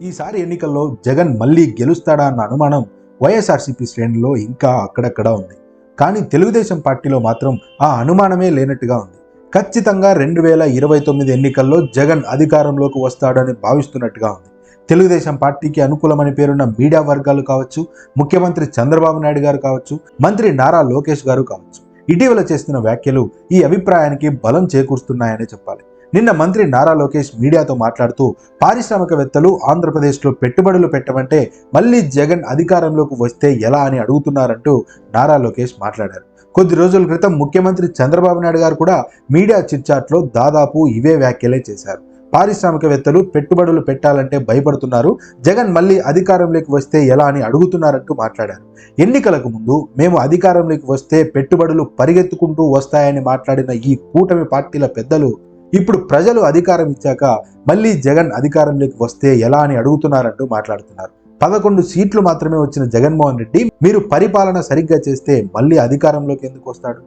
ఈసారి ఎన్నికల్లో జగన్ మళ్ళీ గెలుస్తాడా అన్న అనుమానం వైఎస్ఆర్సీపీ శ్రేణిలో ఇంకా అక్కడక్కడ ఉంది. కానీ తెలుగుదేశం పార్టీలో మాత్రం ఆ అనుమానమే లేనట్టుగా ఉంది. ఖచ్చితంగా రెండు వేల ఇరవై తొమ్మిది ఎన్నికల్లో జగన్ అధికారంలోకి వస్తాడని భావిస్తున్నట్టుగా ఉంది. తెలుగుదేశం పార్టీకి అనుకూలమని పేరున్న మీడియా వర్గాలు కావచ్చు ముఖ్యమంత్రి చంద్రబాబు నాయుడు గారు కావచ్చు మంత్రి నారా లోకేష్ గారు కావచ్చు. ఇటీవల చేస్తున్న వ్యాఖ్యలు ఈ అభిప్రాయానికి బలం చేకూరుస్తున్నాయనే చెప్పాలి. నిన్న మంత్రి నారా లోకేష్ మీడియాతో మాట్లాడుతూ పారిశ్రామికవేత్తలు ఆంధ్రప్రదేశ్లో పెట్టుబడులు పెట్టమంటే మళ్ళీ జగన్ అధికారంలోకి వస్తే ఎలా అని అడుగుతున్నారంటూ నారా లోకేష్ మాట్లాడారు. కొద్ది రోజుల క్రితం ముఖ్యమంత్రి చంద్రబాబు నాయుడు గారు కూడా మీడియా చిట్చాట్లో దాదాపు ఇవే వ్యాఖ్యలే చేశారు. పారిశ్రామికవేత్తలు పెట్టుబడులు పెట్టాలంటే భయపడుతున్నారు. జగన్ మళ్ళీ అధికారంలోకి వస్తే ఎలా అని అడుగుతున్నారంటూ మాట్లాడారు. ఎన్నికలకు ముందు మేము అధికారంలోకి వస్తే పెట్టుబడులు పరిగెత్తుకుంటూ వస్తాయని మాట్లాడిన ఈ కూటమి పార్టీల పెద్దలు ఇప్పుడు ప్రజలు అధికారం ఇచ్చాక మళ్ళీ జగన్ అధికారంలోకి వస్తే ఎలా అని అడుగుతున్నారంటూ మాట్లాడుతున్నారు. పదకొండు సీట్లు మాత్రమే వచ్చిన జగన్మోహన్ రెడ్డి మీరు పరిపాలన సరిగ్గా చేస్తే మళ్ళీ అధికారంలోకి ఎందుకు వస్తాడు?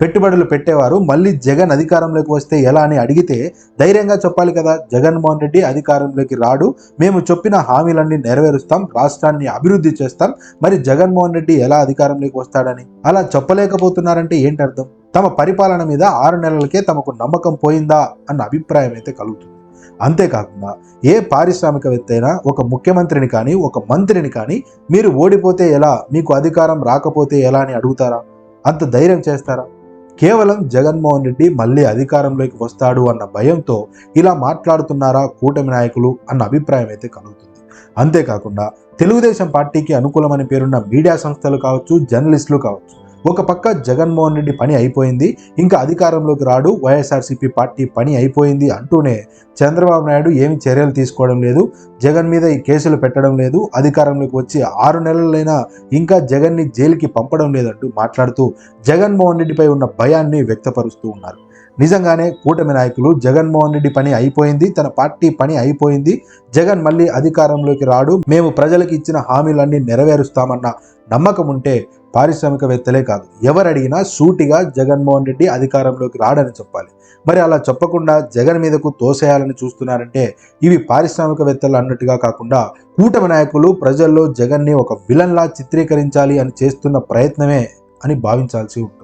పెట్టుబడులు పెట్టేవారు మళ్ళీ జగన్ అధికారంలోకి వస్తే ఎలా అని అడిగితే ధైర్యంగా చెప్పాలి కదా జగన్మోహన్ రెడ్డి అధికారంలోకి రాడు మేము చెప్పిన హామీలన్నీ నెరవేరుస్తాం రాష్ట్రాన్ని అభివృద్ధి చేస్తాం మరి జగన్మోహన్ రెడ్డి ఎలా అధికారంలోకి వస్తాడని? అలా చెప్పలేకపోతున్నారంటే ఏంటి అర్థం తమ పరిపాలన మీద ఆరు నెలలకే తమకు నమ్మకం పోయిందా అన్న అభిప్రాయం అయితే కలుగుతుంది. అంతేకాకుండా ఏ పారిశ్రామికవేత్త అయినా ఒక ముఖ్యమంత్రిని కానీ ఒక మంత్రిని కానీ మీరు ఓడిపోతే ఎలా? మీకు అధికారం రాకపోతే ఎలా అని అడుగుతారా? అంత ధైర్యం చేస్తారా? కేవలం జగన్మోహన్ రెడ్డి మళ్ళీ అధికారంలోకి వస్తాడు అన్న భయంతో ఇలా మాట్లాడుతున్నారా కూటమి నాయకులు అన్న అభిప్రాయం అయితే కలుగుతుంది. అంతేకాకుండా తెలుగుదేశం పార్టీకి అనుకూలమని పేరున్న మీడియా సంస్థలు కావచ్చు జర్నలిస్టులు కావచ్చు ఒక పక్క జగన్మోహన్ రెడ్డి పని అయిపోయింది ఇంకా అధికారంలోకి రాడు వైఎస్ఆర్సీపీ పార్టీ పని అయిపోయింది అంటూనే చంద్రబాబు నాయుడు ఏమి చర్యలు తీసుకోవడం లేదు జగన్ మీద ఈ కేసులు పెట్టడం లేదు అధికారంలోకి వచ్చి ఆరు నెలలైనా ఇంకా జగన్ని జైలుకి పంపడం లేదంటూ మాట్లాడుతూ జగన్మోహన్ రెడ్డిపై ఉన్న భయాన్ని వ్యక్తపరుస్తూ ఉన్నారు. నిజంగానే కూటమి నాయకులు జగన్మోహన్ రెడ్డి పని అయిపోయింది తన పార్టీ పని అయిపోయింది. జగన్ మళ్ళీ అధికారంలోకి రాడు మేము ప్రజలకు ఇచ్చిన హామీలన్నీ నెరవేరుస్తామన్న నమ్మకం ఉంటే పారిశ్రామికవేత్తలే కాదు. ఎవరు అడిగినా సూటిగా జగన్మోహన్ రెడ్డి అధికారంలోకి రాడని చెప్పాలి. మరి అలా చెప్పకుండా జగన్ మీదకు తోసేయాలని చూస్తున్నారంటే ఇవి పారిశ్రామికవేత్తలు అన్నట్టుగా కాకుండా కూటమి నాయకులు ప్రజల్లో జగన్ని ఒక విలన్లా చిత్రీకరించాలి అని చేస్తున్న ప్రయత్నమే అని భావించాల్సి ఉంటుంది.